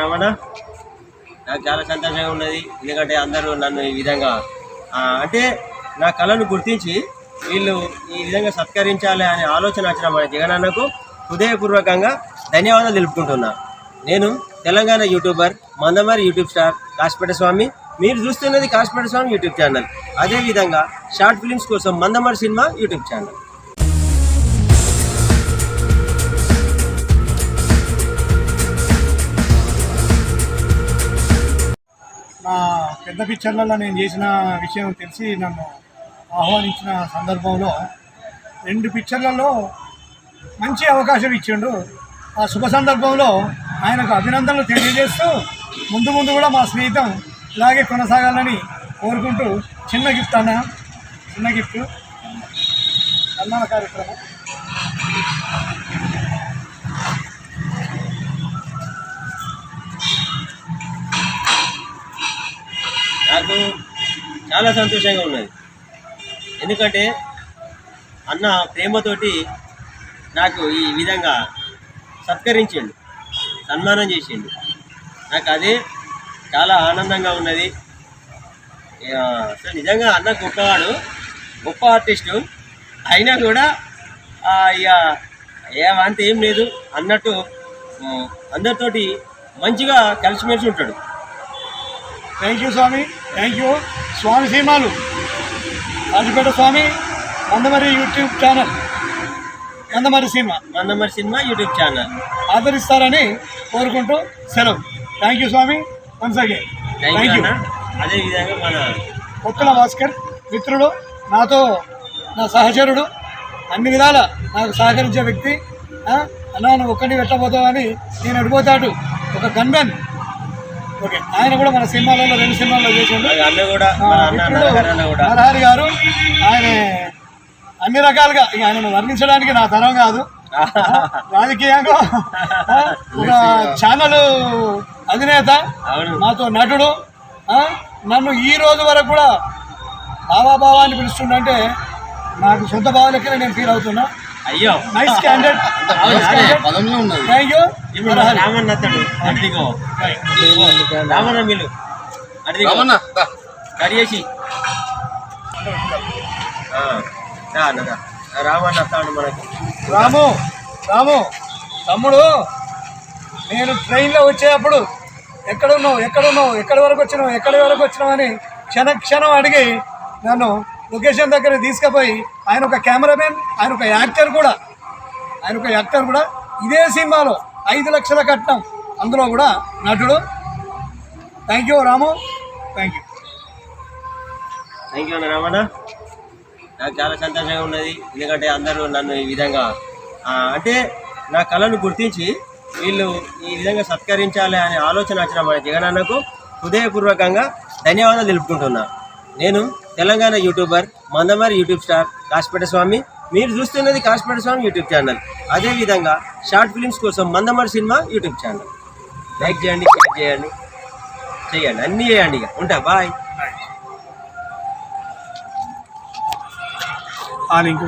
రమణ నాకు చాలా సంతోషంగా ఉన్నది. ఎందుకంటే అందరూ నన్ను ఈ విధంగా అంటే నా కళను గుర్తించి వీళ్ళు ఈ విధంగా సత్కరించాలి అనే ఆలోచన వచ్చిన మన జగనన్నకు హృదయపూర్వకంగా ధన్యవాదాలు తెలుపుకుంటున్నా. నేను Telangana YouTuber Mandamarri YouTube star Kashapeta Swamy. మీరు చూస్తున్నది కాశపేట స్వామి యూట్యూబ్ ఛానల్. అదేవిధంగా షార్ట్ ఫిలిమ్స్ కోసం మందమారి సినిమా యూట్యూబ్ ఛానల్. పెద్ద పిక్చర్లలో నేను చేసిన విషయం తెలిసి నన్ను ఆహ్వానించిన సందర్భంలో రెండు పిక్చర్లలో మంచి అవకాశం ఇచ్చిండు. ఆ శుభ సందర్భంలో ఆయనకు అభినందనలు తెలియజేస్తూ ముందు ముందు కూడా మా స్నేహితం ఇలాగే కొనసాగాలని కోరుకుంటూ చిన్న గిఫ్ట్ అన్న చిన్న గిఫ్ట్ సన్మాన కార్యక్రమం. నాకు చాలా సంతోషంగా ఉన్నది. ఎందుకంటే అన్న ప్రేమతోటి నాకు ఈ విధంగా సత్కరించిండు సన్మానం చేసిండు. నాకు అదే చాలా ఆనందంగా ఉన్నది. అసలు నిజంగా అన్న గొప్పవాడు గొప్ప ఆర్టిస్టు అయినా కూడా ఇక ఏమంత ఏం లేదు అన్నట్టు అందరితోటి మంచిగా కలిసిమెలిసి ఉంటాడు. Thank you Swamy thank you. Swamy సీమాలు Rajapeta Swamy Mandamarri YouTube channel. Mandamarri సీమ మందమరి సినిమా యూట్యూబ్ ఛానల్. ఆదరిస్తారని కోరుకుంటూ సెలవు. Thank you Swamy once again. Thank you you అన్న. అదే విధంగా మన కొత్తల భాస్కర్ మిత్రుడు నాతో నా సహచరుడు అన్ని విధాల నాకు సహకరించే వ్యక్తి అన్నా నువ్వు ఒక్కడిని పెట్టబోతావని నేను అడిపోతాడు ఒక గన్మెన్ ఓకే. ఆయన కూడా మన సినిమాలలో రెండు సినిమాల్లో చేసిండు. నరహరి గారు ఆయన అన్ని రకాలుగా ఇక ఆయనను వర్ణించడానికి నా తరం కాదు. రాజకీయంగా ఒక ఛానల్ అధినేత నాతో నటుడు నన్ను ఈ రోజు వరకు కూడా బాబా బాబా అని పిలుస్తుండంటే నాకు సొంత బావ లెక్కనే నేను ఫీల్ అవుతున్నా. అయ్యో. నైస్ క్యాండిడేట్ అవును, అదే. థ్యాంక్ యూ ఇప్పుడు రామన్న అతడు. రామన్న. ఆ రామన్న మనకు. రాము రాము తమ్ముడు నేను ట్రైన్లో వచ్చేటప్పుడు ఎక్కడున్నావు ఎక్కడున్నావు ఎక్కడి వరకు వచ్చినావు ఎక్కడి వరకు వచ్చినావు అని క్షణ క్షణం అడిగి నన్ను లొకేషన్ దగ్గర తీసుకుపోయి ఆయన ఒక కెమెరామెన్ ఆయన ఒక యాక్టర్ కూడా ఆయన ఒక యాక్టర్ కూడా ఇదే సినిమాలో ఐదు లక్షల కట్నం. అందులో కూడా నటుడు. Thank you Ramu. Thank you thank you అన్న రామన్న నాకు చాలా సంతోషంగా ఉన్నది. ఎందుకంటే అందరూ నన్ను ఈ విధంగా అంటే నా కళను గుర్తించి వీళ్ళు ఈ విధంగా సత్కరించాలి అనే ఆలోచన వచ్చిన మన జగనన్నకు హృదయపూర్వకంగా ధన్యవాదాలు తెలుపుకుంటున్నా. నేను Telangana YouTuber Mandamarri YouTube star Kashapeta Swamy. మీరు చూస్తున్నది కాశపేట స్వామి యూట్యూబ్ ఛానల్. అదేవిధంగా షార్ట్ ఫిల్మ్స్ కోసం Mandamarri cinema YouTube channel. Like చేయండి షేర్ చేయండి. చేయండి అన్నీ చేయండి ఇక. ఉంటా బాయ్. ఆ లింక్